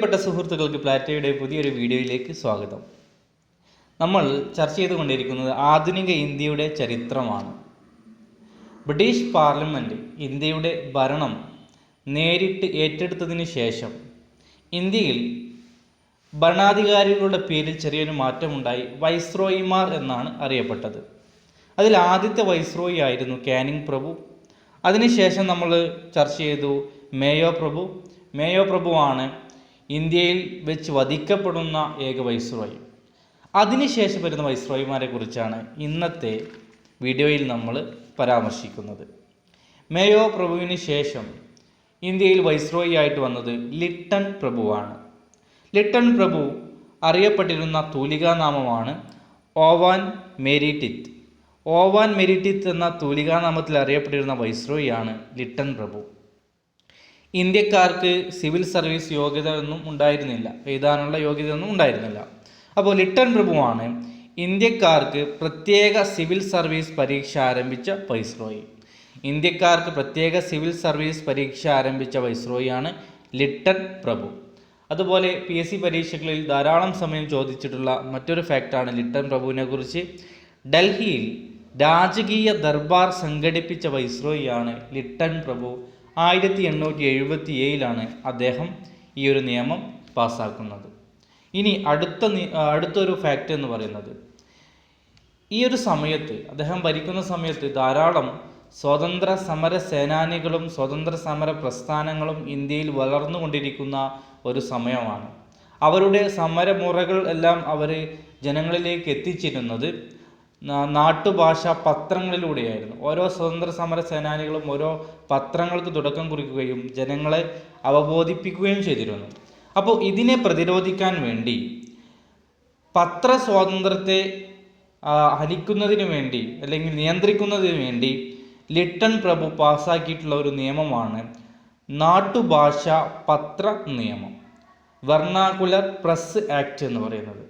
പ്രിയപ്പെട്ട സുഹൃത്തുക്കൾക്ക് പ്ലാറ്റയുടെ പുതിയൊരു വീഡിയോയിലേക്ക് സ്വാഗതം. നമ്മൾ ചർച്ച ചെയ്തുകൊണ്ടിരിക്കുന്നത് ആധുനിക ഇന്ത്യയുടെ ചരിത്രമാണ്. ബ്രിട്ടീഷ് പാർലമെന്റ് ഇന്ത്യയുടെ ഭരണം നേരിട്ട് ഏറ്റെടുത്തതിന് ശേഷം ഇന്ത്യയിൽ ഭരണാധികാരികളുടെ പേരിൽ ചെറിയൊരു മാറ്റമുണ്ടായി. വൈസ്രോയിമാർ എന്നാണ് അറിയപ്പെട്ടത്. അതിൽ ആദ്യത്തെ വൈസ്രോയി ആയിരുന്നു കാനിങ് പ്രഭു. അതിനുശേഷം നമ്മൾ ചർച്ച ചെയ്തു മേയോ പ്രഭു. മേയോ പ്രഭുവാണ് ഇന്ത്യയിൽ വെച്ച് വധിക്കപ്പെടുന്ന ഏക വൈസ്രോയി. അതിനുശേഷം വരുന്ന വൈസ്രോയിമാരെ കുറിച്ചാണ് ഇന്നത്തെ വീഡിയോയിൽ നമ്മൾ പരാമർശിക്കുന്നത്. മേയോ പ്രഭുവിന് ശേഷം ഇന്ത്യയിൽ വൈസ്രോയി ആയിട്ട് വന്നത് ലിട്ടൺ പ്രഭുവാണ്. ലിട്ടൺ പ്രഭു അറിയപ്പെട്ടിരുന്ന തൂലികാനാമമാണ് ഓവാൻ മെരിറ്റിത്ത്. ഓവാൻ മെരിറ്റിത്ത് എന്ന തൂലികാനാമത്തിൽ അറിയപ്പെട്ടിരുന്ന വൈസ്രോയിയാണ് ലിട്ടൺ പ്രഭു. ഇന്ത്യക്കാർക്ക് സിവിൽ സർവീസ് യോഗ്യത ഒന്നും ഉണ്ടായിരുന്നില്ല. എഴുതാനുള്ള യോഗ്യത ഒന്നും ഉണ്ടായിരുന്നില്ല. അപ്പോൾ ലിട്ടൺ പ്രഭുവാണ് ഇന്ത്യക്കാർക്ക് പ്രത്യേക സിവിൽ സർവീസ് പരീക്ഷ ആരംഭിച്ച വൈസ്രോയി. ഇന്ത്യക്കാർക്ക് പ്രത്യേക സിവിൽ സർവീസ് പരീക്ഷ ആരംഭിച്ച വൈസ്രോയിയാണ് ലിട്ടൺ പ്രഭു. അതുപോലെ പി എസ് സി പരീക്ഷകളിൽ ധാരാളം സമയം ചോദിച്ചിട്ടുള്ള മറ്റൊരു ഫാക്റ്റാണ് ലിട്ടൺ പ്രഭുവിനെ കുറിച്ച്. ഡൽഹിയിൽ രാജകീയ ദർബാർ സംഘടിപ്പിച്ച വൈസ്രോയിയാണ് ലിട്ടൺ പ്രഭു ആയിരത്തി എണ്ണൂറ്റി എഴുപത്തി ഏഴിലാണ് അദ്ദേഹം ഈ ഒരു നിയമം പാസ്സാക്കുന്നത്. ഇനി അടുത്ത അടുത്തൊരു ഫാക്റ്റ് എന്ന് പറയുന്നത്. ഈ ഒരു സമയത്ത് അദ്ദേഹം ഭരിക്കുന്ന സമയത്ത് ധാരാളം സ്വതന്ത്ര സമര സേനാനികളും സ്വതന്ത്ര സമര പ്രസ്ഥാനങ്ങളും ഇന്ത്യയിൽ വളർന്നുകൊണ്ടിരിക്കുന്ന ഒരു സമയമാണ്. അവരുടെ സമരമുറകൾ എല്ലാം അവർ ജനങ്ങളിലേക്ക് എത്തിച്ചിരുന്നത് നാട്ടുഭാഷ പത്രങ്ങളിലൂടെയായിരുന്നു. ഓരോ സ്വതന്ത്ര സമര സേനാനികളും ഓരോ പത്രങ്ങൾക്ക് തുടക്കം കുറിക്കുകയും ജനങ്ങളെ അവബോധിപ്പിക്കുകയും ചെയ്തിരുന്നു. അപ്പോൾ ഇതിനെ പ്രതിരോധിക്കാൻ വേണ്ടി പത്ര സ്വാതന്ത്ര്യത്തെ ഹനിക്കുന്നതിന് വേണ്ടി അല്ലെങ്കിൽ നിയന്ത്രിക്കുന്നതിന് വേണ്ടി ലിട്ടൺ പ്രഭു പാസ്സാക്കിയിട്ടുള്ള ഒരു നിയമമാണ് നാട്ടുഭാഷ പത്ര നിയമം. വെർണാകുലർ പ്രസ് ആക്ട് എന്ന് പറയുന്നത്.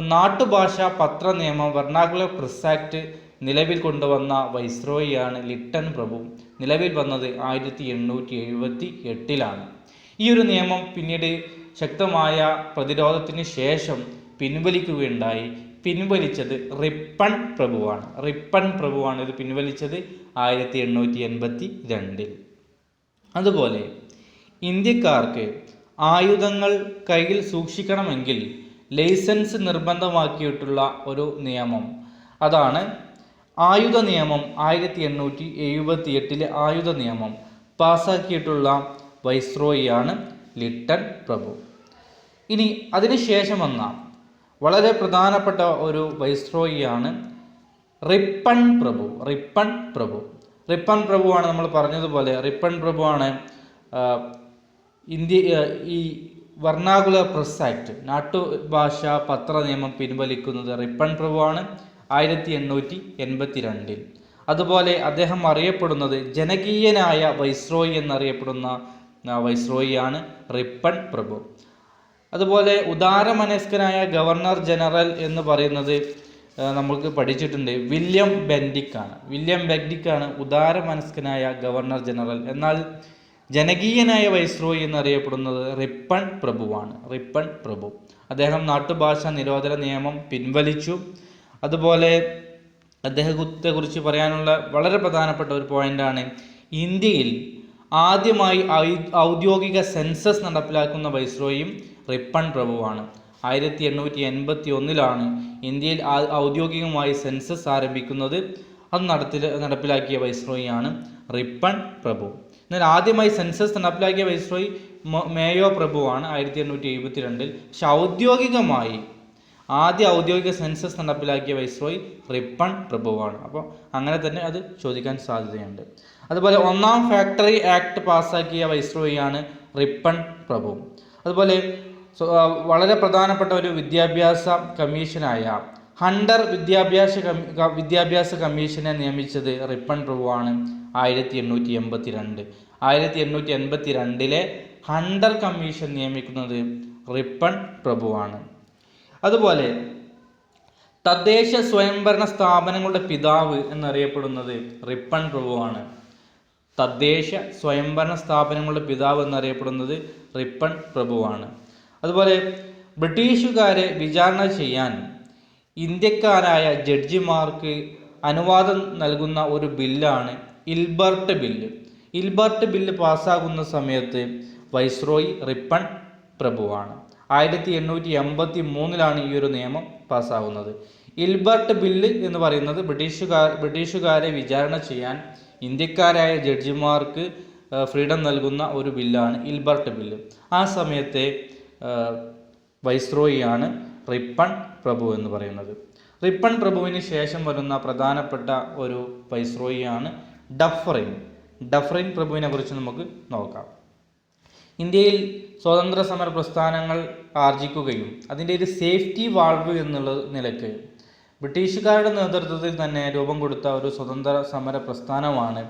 നാട്ടുഭാഷ പത്ര നിയമം വെർണാകുലർ പ്രസ് ആക്ട് നിലവിൽ കൊണ്ടുവന്ന വൈസ്രോയിയാണ് ലിട്ടൺ പ്രഭു. നിലവിൽ വന്നത് ആയിരത്തി എണ്ണൂറ്റി എഴുപത്തി എട്ടിലാണ് ഈ ഒരു നിയമം പിന്നീട് ശക്തമായ പ്രതിരോധത്തിന് ശേഷം പിൻവലിക്കുകയുണ്ടായി. പിൻവലിച്ചത് റിപ്പൺ പ്രഭുവാണ്. റിപ്പൺ പ്രഭുവാണ് ഇത് പിൻവലിച്ചത് ആയിരത്തി എണ്ണൂറ്റി എൺപത്തി രണ്ടിൽ അതുപോലെ ഇന്ത്യക്കാർക്ക് ആയുധങ്ങൾ കയ്യിൽ സൂക്ഷിക്കണമെങ്കിൽ ലൈസൻസ് നിർബന്ധമാക്കിയിട്ടുള്ള ഒരു നിയമം. അതാണ് ആയുധ നിയമം ആയിരത്തി എണ്ണൂറ്റി എഴുപത്തി എട്ടിലെ ആയുധ നിയമം. പാസ്സാക്കിയിട്ടുള്ള വൈസ്രോയിയാണ് ലിട്ടൺ പ്രഭു. ഇനി അതിനുശേഷം വന്ന വളരെ പ്രധാനപ്പെട്ട ഒരു വൈസ്രോയിയാണ് റിപ്പൺ പ്രഭു. റിപ്പൺ പ്രഭു. റിപ്പൺ പ്രഭുവാണ് നമ്മൾ പറഞ്ഞതുപോലെ. റിപ്പൺ പ്രഭുവാണ് ഇന്ത്യ ഈ വർണാകുല പ്രസ് ആക്ട് നാട്ടുഭാഷ പത്ര നിയമം പിൻവലിക്കുന്നത് റിപ്പൺ പ്രഭുവാണ് ആയിരത്തി എണ്ണൂറ്റി എൺപത്തി രണ്ടിൽ അതുപോലെ അദ്ദേഹം അറിയപ്പെടുന്നത് ജനകീയനായ വൈസ്രോയി എന്നറിയപ്പെടുന്ന വൈസ്രോയിയാണ് റിപ്പൺ പ്രഭു. അതുപോലെ ഉദാരമനസ്കനായ ഗവർണർ ജനറൽ എന്ന് പറയുന്നത് നമ്മൾക്ക് പഠിച്ചിട്ടുണ്ട് വില്യം ബെൻഡിക്കാണ്. വില്യം ബെൻഡിക്കാണ് ഉദാരമനസ്കനായ ഗവർണർ ജനറൽ. എന്നാൽ ജനകീയനായ വൈസ്രോയി എന്നറിയപ്പെടുന്നത് റിപ്പൺ പ്രഭുവാണ്. റിപ്പൺ പ്രഭു. അദ്ദേഹം നാട്ടുഭാഷ നിരോധന നിയമം പിൻവലിച്ചു. അതുപോലെ അദ്ദേഹത്തെ കുറിച്ച് പറയാനുള്ള വളരെ പ്രധാനപ്പെട്ട ഒരു പോയിന്റാണ് ഇന്ത്യയിൽ ആദ്യമായി ഔദ്യോഗിക സെൻസസ് നടപ്പിലാക്കുന്ന വൈസ്രോയും റിപ്പൺ പ്രഭുവാണ്. ആയിരത്തി എണ്ണൂറ്റി എൺപത്തി ഒന്നിലാണ് ഇന്ത്യയിൽ ഔദ്യോഗികമായി സെൻസസ് ആരംഭിക്കുന്നത്. അത് നടത്തി നടപ്പിലാക്കിയ വൈസ്രോയിയാണ് റിപ്പൺ പ്രഭു. എന്നാൽ ആദ്യമായി സെൻസസ് നടപ്പിലാക്കിയ വൈസ്രോയി മേയോ പ്രഭുവാണ് ആയിരത്തി എണ്ണൂറ്റി എഴുപത്തി രണ്ടിൽ പക്ഷെ ഔദ്യോഗികമായി ആദ്യ ഔദ്യോഗിക സെൻസസ് നടപ്പിലാക്കിയ വൈസ്രോയി റിപ്പൺ പ്രഭുവാണ്. അപ്പോൾ അങ്ങനെ തന്നെ അത് ചോദിക്കാൻ സാധ്യതയുണ്ട്. അതുപോലെ ഒന്നാം ഫാക്ടറി ആക്ട് പാസ്സാക്കിയ വൈസ്രോയിയാണ് റിപ്പൺ പ്രഭു. അതുപോലെ വളരെ പ്രധാനപ്പെട്ട ഒരു വിദ്യാഭ്യാസ കമ്മീഷനായ ഹണ്ടർ വിദ്യാഭ്യാസ വിദ്യാഭ്യാസ കമ്മീഷനെ നിയമിച്ചത് റിപ്പൺ പ്രഭുവാണ് ആയിരത്തി എണ്ണൂറ്റി എൺപത്തി രണ്ട് ആയിരത്തി എണ്ണൂറ്റി എൺപത്തി രണ്ടിലെ ഹണ്ടർ കമ്മീഷൻ നിയമിക്കുന്നത് റിപ്പൺ പ്രഭുവാണ്. അതുപോലെ തദ്ദേശ സ്വയംഭരണ സ്ഥാപനങ്ങളുടെ പിതാവ് എന്നറിയപ്പെടുന്നത് റിപ്പൺ പ്രഭുവാണ്. തദ്ദേശ സ്വയംഭരണ സ്ഥാപനങ്ങളുടെ പിതാവ് എന്നറിയപ്പെടുന്നത് റിപ്പൺ പ്രഭുവാണ്. അതുപോലെ ബ്രിട്ടീഷുകാരെ വിചാരണ ചെയ്യാൻ ഇന്ത്യക്കാരായ ജഡ്ജിമാർക്ക് അനുവാദം നൽകുന്ന ഒരു ബില്ലാണ് ഇൽബർട്ട് ബില്ല്. ഇൽബർട്ട് ബില്ല് പാസ്സാകുന്ന സമയത്ത് വൈസ്രോയി റിപ്പൺ പ്രഭുവാണ്. ആയിരത്തി എണ്ണൂറ്റി എൺപത്തി മൂന്നിലാണ് ഈ ഒരു നിയമം പാസ്സാകുന്നത് ഇൽബർട്ട് ബില്ല് എന്ന് പറയുന്നത് ബ്രിട്ടീഷുകാർ ബ്രിട്ടീഷുകാരെ വിചാരണ ചെയ്യാൻ ഇന്ത്യക്കാരായ ജഡ്ജിമാർക്ക് ഫ്രീഡം നൽകുന്ന ഒരു ബില്ലാണ് ഇൽബർട്ട് ബില്ല്. ആ സമയത്തെ വൈസ്രോയിയാണ് റിപ്പൺ പ്രഭു എന്ന് പറയുന്നത്. റിപ്പൺ പ്രഭുവിന് ശേഷം വരുന്ന പ്രധാനപ്പെട്ട ഒരു വൈസ്രോയിയാണ് ഡഫറിൻ ഡഫറിൻ പ്രഭുവിനെ കുറിച്ച് നമുക്ക് നോക്കാം. ഇന്ത്യയിൽ സ്വാതന്ത്ര്യ സമര പ്രസ്ഥാനങ്ങൾ ആർജിക്കുകയും അതിന്റെ ഒരു സേഫ്റ്റി വാൾവ് എന്നുള്ള നിലയ്ക്ക് ബ്രിട്ടീഷുകാരുടെ നേതൃത്വത്തിൽ തന്നെ രൂപം കൊടുത്ത ഒരു സ്വതന്ത്ര സമര പ്രസ്ഥാനമാണ്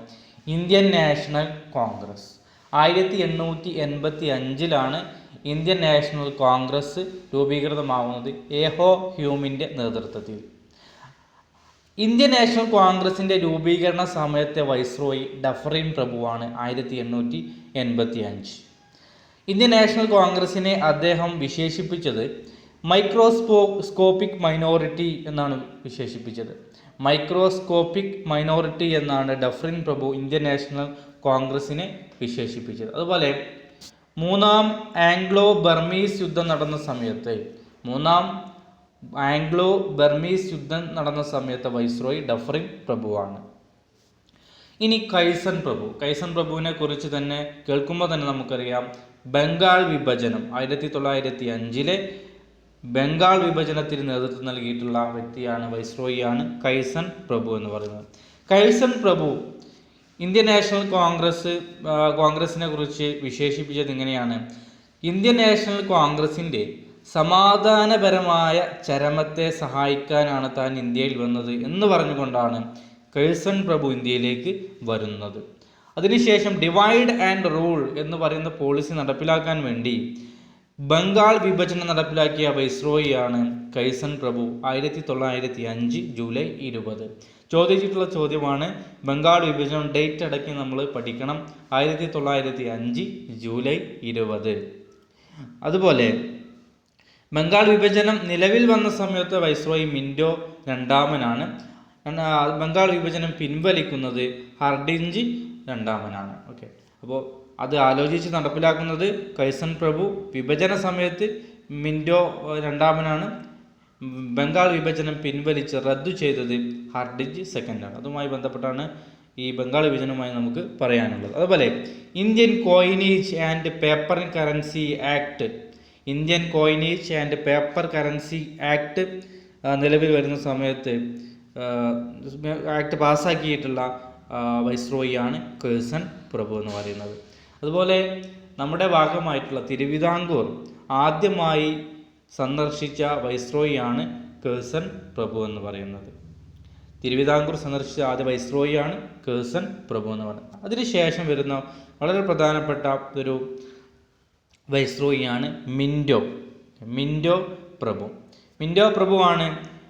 ഇന്ത്യൻ നാഷണൽ കോൺഗ്രസ്. ആയിരത്തി എണ്ണൂറ്റി എൺപത്തി അഞ്ചിലാണ് ഇന്ത്യൻ നാഷണൽ കോൺഗ്രസ് രൂപീകൃതമാവുന്നത് ഏഹോ ഹ്യൂമിന്റെ നേതൃത്വത്തിൽ. ഇന്ത്യൻ നാഷണൽ കോൺഗ്രസിന്റെ രൂപീകരണ സമയത്തെ വൈസ്രോയി ഡഫറിൻ പ്രഭുവാണ് ആയിരത്തി എണ്ണൂറ്റി എൺപത്തി അഞ്ച് ഇന്ത്യൻ നാഷണൽ കോൺഗ്രസിനെ അദ്ദേഹം വിശേഷിപ്പിച്ചത് മൈക്രോസ്കോ സ്കോപ്പിക് മൈനോറിറ്റി എന്നാണ് വിശേഷിപ്പിച്ചത്. മൈക്രോസ്കോപ്പിക് മൈനോറിറ്റി എന്നാണ് ഡഫറിൻ പ്രഭു ഇന്ത്യൻ നാഷണൽ കോൺഗ്രസിനെ വിശേഷിപ്പിച്ചത്. അതുപോലെ മൂന്നാം ആംഗ്ലോ ബർമീസ് യുദ്ധം നടന്ന സമയത്ത് മൂന്നാം ആംഗ്ലോ ബർമീസ് യുദ്ധം നടന്ന സമയത്ത് വൈസ്രോയി ഡഫറിൻ പ്രഭുവാണ്. ഇനി കൈസൻ പ്രഭു. കൈസൻ പ്രഭുവിനെ കുറിച്ച് തന്നെ കേൾക്കുമ്പോൾ തന്നെ നമുക്കറിയാം ബംഗാൾ വിഭജനം. ആയിരത്തി തൊള്ളായിരത്തി അഞ്ചിലെ ബംഗാൾ വിഭജനത്തിന് നേതൃത്വം നൽകിയിട്ടുള്ള വ്യക്തിയാണ് വൈസ്രോയിയാണ് കൈസൻ പ്രഭു എന്ന് പറയുന്നത്. കൈസൻ പ്രഭു ഇന്ത്യൻ നാഷണൽ കോൺഗ്രസ് കോൺഗ്രസിനെ കുറിച്ച് വിശേഷിപ്പിച്ചത് ഇങ്ങനെയാണ്. ഇന്ത്യൻ നാഷണൽ കോൺഗ്രസിന്റെ സമാധാനപരമായ ചരമത്തെ സഹായിക്കാനാണ് താൻ ഇന്ത്യയിൽ വന്നത് എന്ന് പറഞ്ഞുകൊണ്ടാണ് കഴ്സൺ പ്രഭു ഇന്ത്യയിലേക്ക് വരുന്നത്. അതിനുശേഷം ഡിവൈഡ് ആൻഡ് റൂൾ എന്ന് പറയുന്ന പോളിസി നടപ്പിലാക്കാൻ വേണ്ടി ബംഗാൾ വിഭജനം നടപ്പിലാക്കിയ വൈസ്രോയിയാണ് കൈസൺ പ്രഭു ആയിരത്തി തൊള്ളായിരത്തി അഞ്ച് ജൂലൈ ഇരുപത്. ചോദിച്ചിട്ടുള്ള ചോദ്യമാണ് ബംഗാൾ വിഭജനം ഡേറ്റ് അടക്കി നമ്മൾ പഠിക്കണം. ആയിരത്തി തൊള്ളായിരത്തി അഞ്ച് ജൂലൈ ഇരുപത്. അതുപോലെ ബംഗാൾ വിഭജനം നിലവിൽ വന്ന സമയത്ത് വൈസ്രോയി മിൻഡോ രണ്ടാമനാണ്. ബംഗാൾ വിഭജനം പിൻവലിക്കുന്നത് ഹർഡിഞ്ച് രണ്ടാമനാണ്. ഓക്കെ. അപ്പോൾ അത് ആലോചിച്ച് നടപ്പിലാക്കുന്നത് കൈസൺ പ്രഭു. വിഭജന സമയത്ത് മിൻഡോ രണ്ടാമനാണ് ബംഗാൾ വിഭജനം പിൻവലിച്ച് റദ്ദു ചെയ്തത് ഹർഡിജ് സെക്കൻഡാണ്. അതുമായി ബന്ധപ്പെട്ടാണ് ഈ ബംഗാൾ വിഭജനവുമായി നമുക്ക് പറയാനുള്ളത്. അതുപോലെ Indian coinage and paper currency act Indian coinage and paper currency act നിലവിൽ വരുന്ന സമയത്ത് ആക്ട് പാസ്സാക്കിയിട്ടുള്ള വൈസ്രോയിയാണ് കേഴ്സൺ പ്രഭു എന്ന് പറയുന്നത്. അതുപോലെ നമ്മുടെ ഭാഗമായിട്ടുള്ള തിരുവിതാംകൂർ ആദ്യമായി സന്ദർശിച്ച വൈസ്രോയിയാണ് കേഴ്സൺ പ്രഭു എന്ന് പറയുന്നത്. തിരുവിതാംകൂർ സന്ദർശിച്ച ആദ്യ വൈസ്രോയിയാണ് കേഴ്സൺ പ്രഭു എന്ന് പറയുന്നത്. അതിനുശേഷം വരുന്ന വളരെ പ്രധാനപ്പെട്ട ഒരു വൈസ്രോയിയാണ് മിൻഡോ. മിൻഡോ പ്രഭു. മിൻഡോ പ്രഭുവാണ്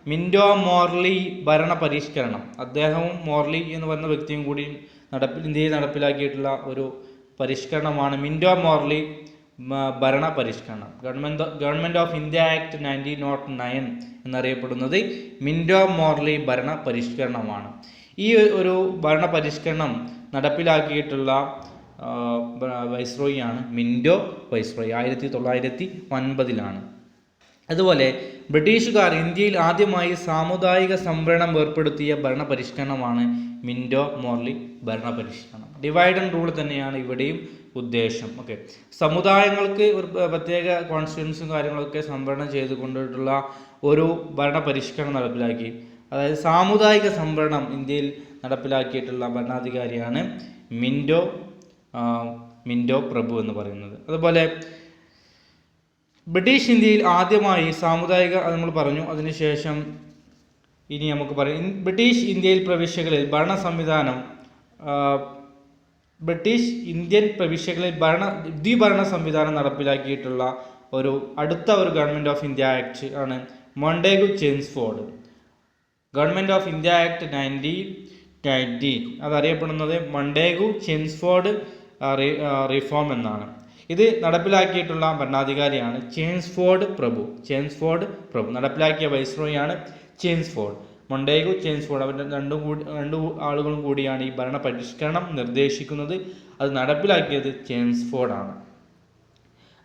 മിൻഡോ മോർലി ഭരണ പരിഷ്കരണം. അദ്ദേഹവും മോർലി എന്ന് പറയുന്ന വ്യക്തിയും കൂടി നടപ്പിൽ ഇന്ത്യയിൽ നടപ്പിലാക്കിയിട്ടുള്ള ഒരു പരിഷ്കരണമാണ് മിൻഡോ മോർലി ഭരണ പരിഷ്കരണം. Government government of India act nineteen nought nine എന്നറിയപ്പെടുന്നത് മിൻഡോ മോർലി ഭരണ പരിഷ്കരണമാണ്. ഈ ഒരു ഭരണ പരിഷ്കരണം നടപ്പിലാക്കിയിട്ടുള്ള വൈസ്രോയിയാണ് മിൻഡോ വൈസ്രോയി ആയിരത്തി തൊള്ളായിരത്തി ഒൻപതിലാണ്. അതുപോലെ ബ്രിട്ടീഷുകാർ ഇന്ത്യയിൽ ആദ്യമായി സാമുദായിക സംവരണം ഏർപ്പെടുത്തിയ ഭരണപരിഷ്കരണമാണ് മിൻഡോ മോർലി ഭരണപരിഷ്കരണം. ഡിവൈഡ് ആൻഡ് റൂൾ തന്നെയാണ് ഇവിടെയും ഉദ്ദേശം. ഓക്കെ സമുദായങ്ങൾക്ക് ഒരു പ്രത്യേക കോൺസ്റ്റിറ്റ്യൻസും കാര്യങ്ങളൊക്കെ സംവരണം ചെയ്തുകൊണ്ടിട്ടുള്ള ഒരു ഭരണപരിഷ്കരണം നടപ്പിലാക്കി. അതായത് സാമുദായിക സംവരണം ഇന്ത്യയിൽ നടപ്പിലാക്കിയിട്ടുള്ള ഭരണാധികാരിയാണ് മിൻഡോ മിൻഡോ പ്രഭു എന്ന് പറയുന്നത്. അതുപോലെ ബ്രിട്ടീഷ് ഇന്ത്യയിൽ ആദ്യമായി സാമുദായിക നമ്മൾ പറഞ്ഞു. അതിനുശേഷം ഇനി നമുക്ക് പറയാം. ബ്രിട്ടീഷ് ഇന്ത്യയിൽ പ്രവിശ്യകളിൽ ഭരണ സംവിധാനം ബ്രിട്ടീഷ് ഇന്ത്യൻ പ്രവിശ്യകളിൽ ഭരണ ദ്വിഭരണ സംവിധാനം നടപ്പിലാക്കിയിട്ടുള്ള ഒരു അടുത്ത ഒരു ഗവൺമെന്റ് ഓഫ് ഇന്ത്യ ആക്ട് ആണ് Montagu Chelmsford government of India act nineteen nineteen അതറിയപ്പെടുന്നത് Montagu Chelmsford reform എന്നാണ്. ഇത് നടപ്പിലാക്കിയിട്ടുള്ള ഭരണാധികാരിയാണ് ചേംസ്ഫോർഡ് പ്രഭു. ചേംസ്ഫോർഡ് പ്രഭു. നടപ്പിലാക്കിയ വൈസ്രോയാണ് ചേംസ്ഫോർഡ് മൊണ്ടേഗു ചേംസ്ഫോർഡ് അവരുടെ രണ്ടും കൂടി രണ്ടു ആളുകളും കൂടിയാണ് ഈ ഭരണ പരിഷ്കരണം നിർദ്ദേശിക്കുന്നത്. അത് നടപ്പിലാക്കിയത് ചേംസ്ഫോർഡ് ആണ്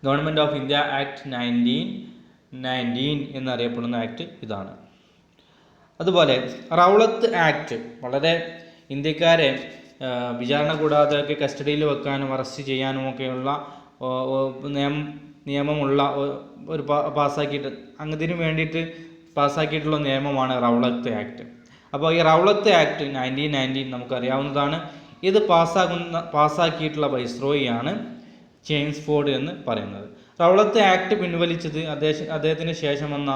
government of India act nineteen nineteen എന്നറിയപ്പെടുന്ന ആക്ട് ഇതാണ്. അതുപോലെ റൗളത്ത് ആക്ട് വളരെ ഇന്ത്യക്കാരെ വിചാരണ കൂടാതെ ഒക്കെ കസ്റ്റഡിയിൽ വെക്കാനും അറസ്റ്റ് ചെയ്യാനും ഒക്കെയുള്ള നിയമം നിയമമുള്ള ഒരു പാസ്സാക്കിയിട്ട് അങ്ങതിനു വേണ്ടിയിട്ട് പാസ്സാക്കിയിട്ടുള്ള നിയമമാണ് റൗളത്ത് ആക്ട്. അപ്പോൾ ഈ റൗളത്ത് ആക്ട് നയന്റീൻ നയന്റീൻ നമുക്കറിയാവുന്നതാണ്. ഇത് പാസ്സാകുന്ന പാസ്സാക്കിയിട്ടുള്ള വൈസ്രോയിയാണ് ജെയിംസ് ഫോർഡ് എന്ന് പറയുന്നത്. റൗളത്ത് ആക്ട് പിൻവലിച്ചത് അദ്ദേഹം അദ്ദേഹത്തിന് ശേഷം വന്ന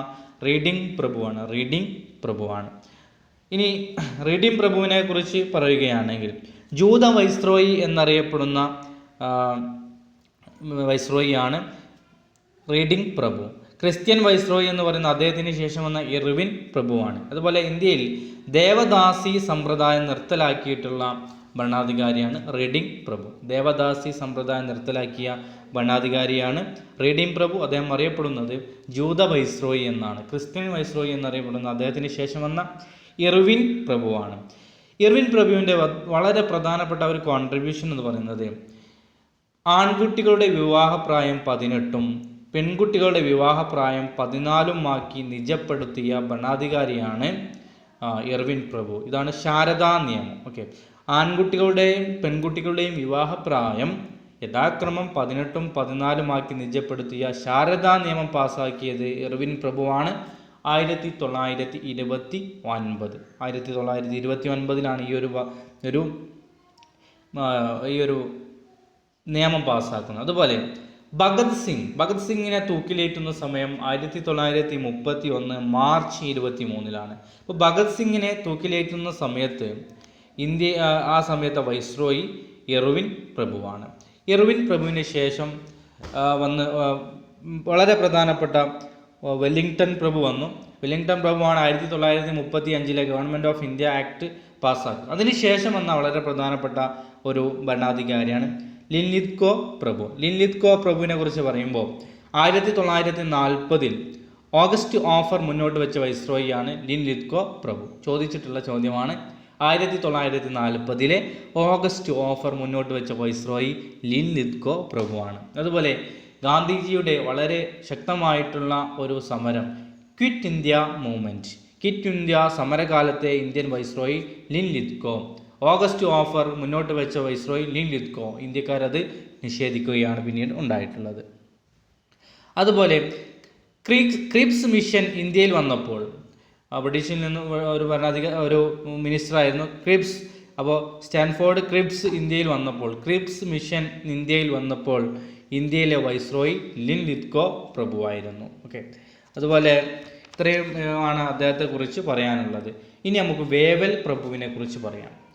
റീഡിംഗ് പ്രഭുവാണ് റീഡിംഗ് പ്രഭുവാണ്. ഇനി റീഡിംഗ് പ്രഭുവിനെ കുറിച്ച് പറയുകയാണെങ്കിൽ ജൂത വൈസ്രോയി എന്നറിയപ്പെടുന്ന വൈസ്രോയിയാണ് റീഡിംഗ് പ്രഭു ക്രിസ്ത്യൻ വൈസ്രോയി എന്ന് പറയുന്ന അദ്ദേഹത്തിന് ശേഷം വന്ന ഇർവിൻ പ്രഭുവാണ് അതുപോലെ ഇന്ത്യയിൽ ദേവദാസി സമ്പ്രദായം നിർത്തലാക്കിയിട്ടുള്ള ഭരണാധികാരിയാണ് റീഡിംഗ് പ്രഭു ദേവദാസി സമ്പ്രദായം നിർത്തലാക്കിയ ഭരണാധികാരിയാണ് റീഡിംഗ് പ്രഭു അദ്ദേഹം അറിയപ്പെടുന്നത് ജൂത വൈസ്രോയി എന്നാണ്. ക്രിസ്ത്യൻ വൈസ്രോയി എന്നറിയപ്പെടുന്ന അദ്ദേഹത്തിന് ശേഷം വന്ന ഇർവിൻ പ്രഭുവാണ് ഇർവിൻ പ്രഭുവിന്റെ വളരെ പ്രധാനപ്പെട്ട ഒരു കോൺട്രിബ്യൂഷൻ എന്ന് പറയുന്നത് ആൺകുട്ടികളുടെ വിവാഹപ്രായം പതിനെട്ടും പെൺകുട്ടികളുടെ വിവാഹപ്രായം പതിനാലുമാക്കി നിജപ്പെടുത്തിയ ഭരണാധികാരിയാണ് എർവിൻ പ്രഭു. ഇതാണ് ശാരദാ നിയമം. ഓക്കെ. ആൺകുട്ടികളുടെയും പെൺകുട്ടികളുടെയും വിവാഹപ്രായം യഥാക്രമം പതിനെട്ടും പതിനാലുമാക്കി നിജപ്പെടുത്തിയ ശാരദാ നിയമം പാസാക്കിയത് എർവിൻ പ്രഭുവാണ്. ആയിരത്തി തൊള്ളായിരത്തി ഇരുപത്തി ഒൻപത് ആയിരത്തി തൊള്ളായിരത്തി ഇരുപത്തി ഒൻപതിലാണ് ഈ ഒരു ഈ ഒരു നിയമം പാസ്സാക്കുന്നത് അതുപോലെ ഭഗത് സിംഗ് ഭഗത് സിംഗിനെ തൂക്കിലേറ്റുന്ന സമയം ആയിരത്തി തൊള്ളായിരത്തി മുപ്പത്തി ഒന്ന് മാർച്ച് ഇരുപത്തി മൂന്നിലാണ് ഇപ്പോൾ ഭഗത് സിംഗിനെ തൂക്കിലേറ്റുന്ന സമയത്ത് ഇന്ത്യ ആ, സമയത്തെ വൈസ്രോയി എറുവിൻ പ്രഭുവാണ്. എറുവിൻ പ്രഭുവിന് ശേഷം വന്ന് വളരെ പ്രധാനപ്പെട്ട വെല്ലിംഗ്ടൺ പ്രഭു വന്നു. വെല്ലിംഗ്ടൺ പ്രഭുവാണ് ആയിരത്തി തൊള്ളായിരത്തി മുപ്പത്തി അഞ്ചിലെ ഗവൺമെന്റ് ഓഫ് ഇന്ത്യ ആക്ട് പാസ്സാക്കുന്നത് അതിനുശേഷം വന്ന വളരെ പ്രധാനപ്പെട്ട ഒരു ഭരണാധികാരിയാണ് ലിൻലിത്കോ പ്രഭു. ലിൻലിത്കോ പ്രഭുവിനെ കുറിച്ച് പറയുമ്പോൾ ആയിരത്തി തൊള്ളായിരത്തി നാൽപ്പതിൽ ഓഗസ്റ്റ് ഓഫർ മുന്നോട്ട് വെച്ച വൈസ്രോയിയാണ് ലിൻലിത്കോ പ്രഭു. ചോദിച്ചിട്ടുള്ള ചോദ്യമാണ് ആയിരത്തി തൊള്ളായിരത്തി നാൽപ്പതിലെ ഓഗസ്റ്റ് ഓഫർ മുന്നോട്ട് വെച്ച വൈസ്രോയി ലിൻലിത്കോ പ്രഭുവാണ്. അതുപോലെ ഗാന്ധിജിയുടെ വളരെ ശക്തമായിട്ടുള്ള ഒരു സമരം quit India movement quit India സമരകാലത്തെ Indian viceroy Linlithgow August offer മുന്നോട്ട് വെച്ച വൈസ്രോയി ലീൻ ലിത്കോ ഇന്ത്യക്കാരത് നിഷേധിക്കുകയാണ് പിന്നീട് ഉണ്ടായിട്ടുള്ളത്. അതുപോലെ ക്രിപ്സ് മിഷൻ ഇന്ത്യയിൽ വന്നപ്പോൾ ബ്രിട്ടീഷിൽ നിന്ന് ഒരു ഭരണാധിക ഒരു മിനിസ്റ്ററായിരുന്നു ക്രിപ്സ് അപ്പോൾ സ്റ്റാൻഫോർഡ് ക്രിപ്സ് ഇന്ത്യയിൽ വന്നപ്പോൾ ക്രിപ്സ് മിഷൻ ഇന്ത്യയിൽ വന്നപ്പോൾ ഇന്ത്യയിലെ വൈസ്രോയി ലിൻ ലിത്കോ പ്രഭുവായിരുന്നു. ഓക്കെ അതുപോലെ ഇത്രയും ആണ് അദ്ദേഹത്തെക്കുറിച്ച് പറയാനുള്ളത്. ഇനി നമുക്ക് വേവൽ പ്രഭുവിനെ കുറിച്ച് പറയാം.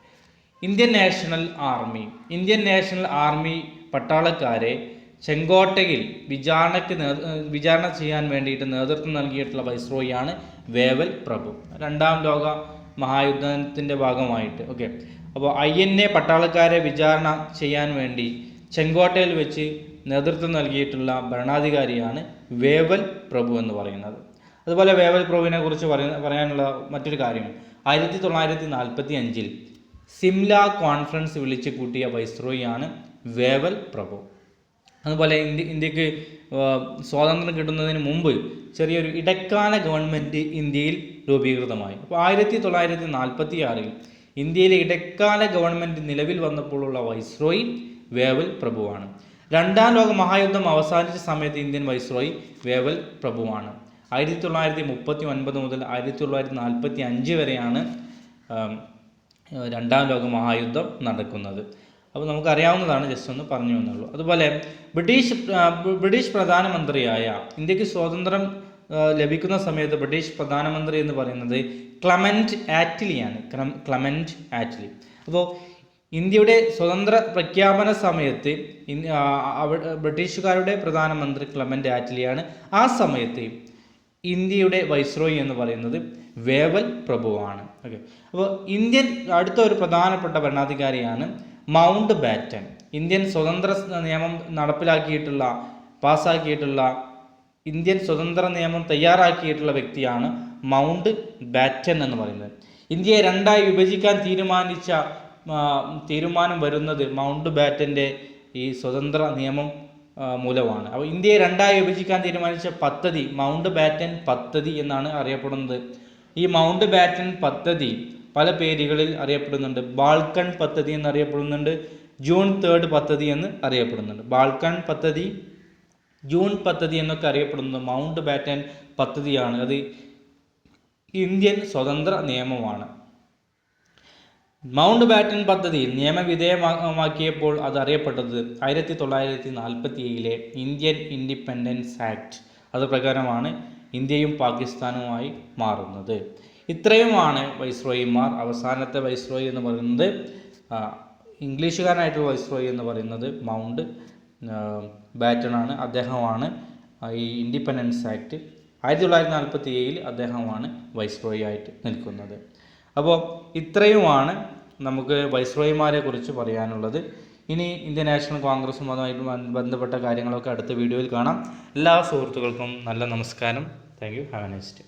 Indian National Army Indian National Army പട്ടാളക്കാരെ ചെങ്കോട്ടയിൽ വിചാരണയ്ക്ക് വിചാരണ ചെയ്യാൻ വേണ്ടിയിട്ട് നേതൃത്വം നൽകിയിട്ടുള്ള വൈസ്രോയിയാണ് വേവൽ പ്രഭു. രണ്ടാം ലോക മഹായുദ്ധത്തിന്റെ ഭാഗമായിട്ട്. ഓക്കെ അപ്പോൾ ഐ എൻ എ പട്ടാളക്കാരെ വിചാരണ ചെയ്യാൻ വേണ്ടി ചെങ്കോട്ടയിൽ വെച്ച് നേതൃത്വം നൽകിയിട്ടുള്ള ഭരണാധികാരിയാണ് വേവൽ പ്രഭു എന്ന് പറയുന്നത്. അതുപോലെ വേവൽ പ്രഭുവിനെ കുറിച്ച് പറയാനുള്ള മറ്റൊരു കാര്യം. ആയിരത്തി തൊള്ളായിരത്തി നാൽപ്പത്തി അഞ്ചിൽ സിംല കോൺഫറൻസ് വിളിച്ചു കൂട്ടിയ വൈസ്രോയിയാണ് വേവൽ പ്രഭു. അതുപോലെ ഇന്ത്യ ഇന്ത്യയ്ക്ക് സ്വാതന്ത്ര്യം കിട്ടുന്നതിന് മുമ്പ് ചെറിയൊരു ഇടക്കാല ഗവൺമെന്റ് ഇന്ത്യയിൽ രൂപീകൃതമായി. അപ്പോൾ ആയിരത്തി തൊള്ളായിരത്തി നാൽപ്പത്തി ആറിൽ ഇന്ത്യയിലെ ഇടക്കാല ഗവൺമെന്റ് നിലവിൽ വന്നപ്പോഴുള്ള വൈസ്രോയി വേവൽ പ്രഭുവാണ്. രണ്ടാം ലോക മഹായുദ്ധം അവസാനിച്ച സമയത്ത് ഇന്ത്യൻ വൈസ്രോയി വേവൽ പ്രഭുവാണ്. ആയിരത്തി തൊള്ളായിരത്തി മുപ്പത്തി ഒൻപത് മുതൽ ആയിരത്തി തൊള്ളായിരത്തി നാൽപ്പത്തി അഞ്ച് വരെയാണ് രണ്ടാം ലോക മഹായുദ്ധം നടക്കുന്നത്. അപ്പോൾ നമുക്കറിയാവുന്നതാണ് ജസ്റ്റ് ഒന്ന് പറഞ്ഞു എന്നുള്ളൂ. അതുപോലെ ബ്രിട്ടീഷ് ബ്രിട്ടീഷ് പ്രധാനമന്ത്രിയായ ഇന്ത്യയ്ക്ക് സ്വാതന്ത്ര്യം ലഭിക്കുന്ന സമയത്ത് ബ്രിട്ടീഷ് പ്രധാനമന്ത്രി എന്ന് പറയുന്നത് ക്ലമന്റ് ആറ്റ്ലിയാണ് ക്ലം- ക്ലമന്റ് ആറ്റ്ലി. അപ്പോൾ ഇന്ത്യയുടെ സ്വതന്ത്ര പ്രഖ്യാപന സമയത്ത് ബ്രിട്ടീഷുകാരുടെ പ്രധാനമന്ത്രി ക്ലമന്റ് ആറ്റ്ലിയാണ്. ആ സമയത്ത് ഇന്ത്യയുടെ വൈസ്രോയി എന്ന് പറയുന്നത് വേവൽ പ്രഭുവാണ്. ഓക്കെ അപ്പോൾ ഇന്ത്യൻ അടുത്ത ഒരു പ്രധാനപ്പെട്ട ഭരണാധികാരിയാണ് മൗണ്ട് ബാറ്റൻ. ഇന്ത്യൻ സ്വതന്ത്ര നിയമം നടപ്പിലാക്കിയിട്ടുള്ള പാസ്സാക്കിയിട്ടുള്ള ഇന്ത്യൻ സ്വതന്ത്ര നിയമം തയ്യാറാക്കിയിട്ടുള്ള വ്യക്തിയാണ് മൗണ്ട് ബാറ്റൻ എന്ന് പറയുന്നത്. ഇന്ത്യയെ രണ്ടായി വിഭജിക്കാൻ തീരുമാനിച്ച തീരുമാനം വരുന്നത് മൗണ്ട് ബാറ്റന്റെ ഈ സ്വതന്ത്ര നിയമം മൂലമാണ്. അപ്പോൾ ഇന്ത്യയെ രണ്ടായി വിഭജിക്കാൻ തീരുമാനിച്ച പദ്ധതി മൗണ്ട് ബാറ്റൻ പദ്ധതി എന്നാണ് അറിയപ്പെടുന്നത്. ഈ മൗണ്ട് ബാറ്റൻ പദ്ധതി പല പേരുകളിൽ അറിയപ്പെടുന്നുണ്ട്. ബാൾക്കൺ പദ്ധതി എന്ന് അറിയപ്പെടുന്നുണ്ട്. ജൂൺ തേർഡ് പദ്ധതി എന്ന് അറിയപ്പെടുന്നുണ്ട്. ബാൾക്കൺ പദ്ധതി ജൂൺ പദ്ധതി എന്നൊക്കെ അറിയപ്പെടുന്നത് മൗണ്ട് ബാറ്റൻ പദ്ധതിയാണ്. അത് ഇന്ത്യൻ സ്വതന്ത്ര നിയമമാണ്. മൗണ്ട് ബാറ്റൻ പദ്ധതി നിയമവിധേയമാക്കിയപ്പോൾ അത് അറിയപ്പെട്ടത് ആയിരത്തി തൊള്ളായിരത്തി നാൽപ്പത്തി ഏഴിലെ ഇന്ത്യൻ ഇൻഡിപെൻഡൻസ് ആക്ട്. അത് പ്രകാരമാണ് ഇന്ത്യയും പാകിസ്ഥാനുമായി മാറുന്നത്. ഇത്രയുമാണ് വൈസ്രോയിമാർ അവസാനത്തെ വൈസ്രോയി എന്ന് പറയുന്നത് ഇംഗ്ലീഷുകാരനായിട്ടുള്ള വൈസ്രോയി എന്ന് പറയുന്നത് മൗണ്ട് ബാറ്റണാണ് അദ്ദേഹമാണ് ഈ ഇൻഡിപെൻഡൻസ് ആക്ട് ആയിരത്തി തൊള്ളായിരത്തി നാൽപ്പത്തി ഏഴിൽ അദ്ദേഹമാണ് വൈസ്രോയി ആയിട്ട് നിൽക്കുന്നത്. അപ്പോൾ ഇത്രയുമാണ് നമുക്ക് വൈസ്രോയിമാരെ കുറിച്ച് പറയാനുള്ളത്. ഇനി ഇന്ത്യൻ നാഷണൽ കോൺഗ്രസും അതുമായിട്ട് ബന്ധപ്പെട്ട കാര്യങ്ങളൊക്കെ അടുത്ത വീഡിയോയിൽ കാണാം. എല്ലാ സുഹൃത്തുക്കൾക്കും നല്ല നമസ്കാരം. Thank you. Have a next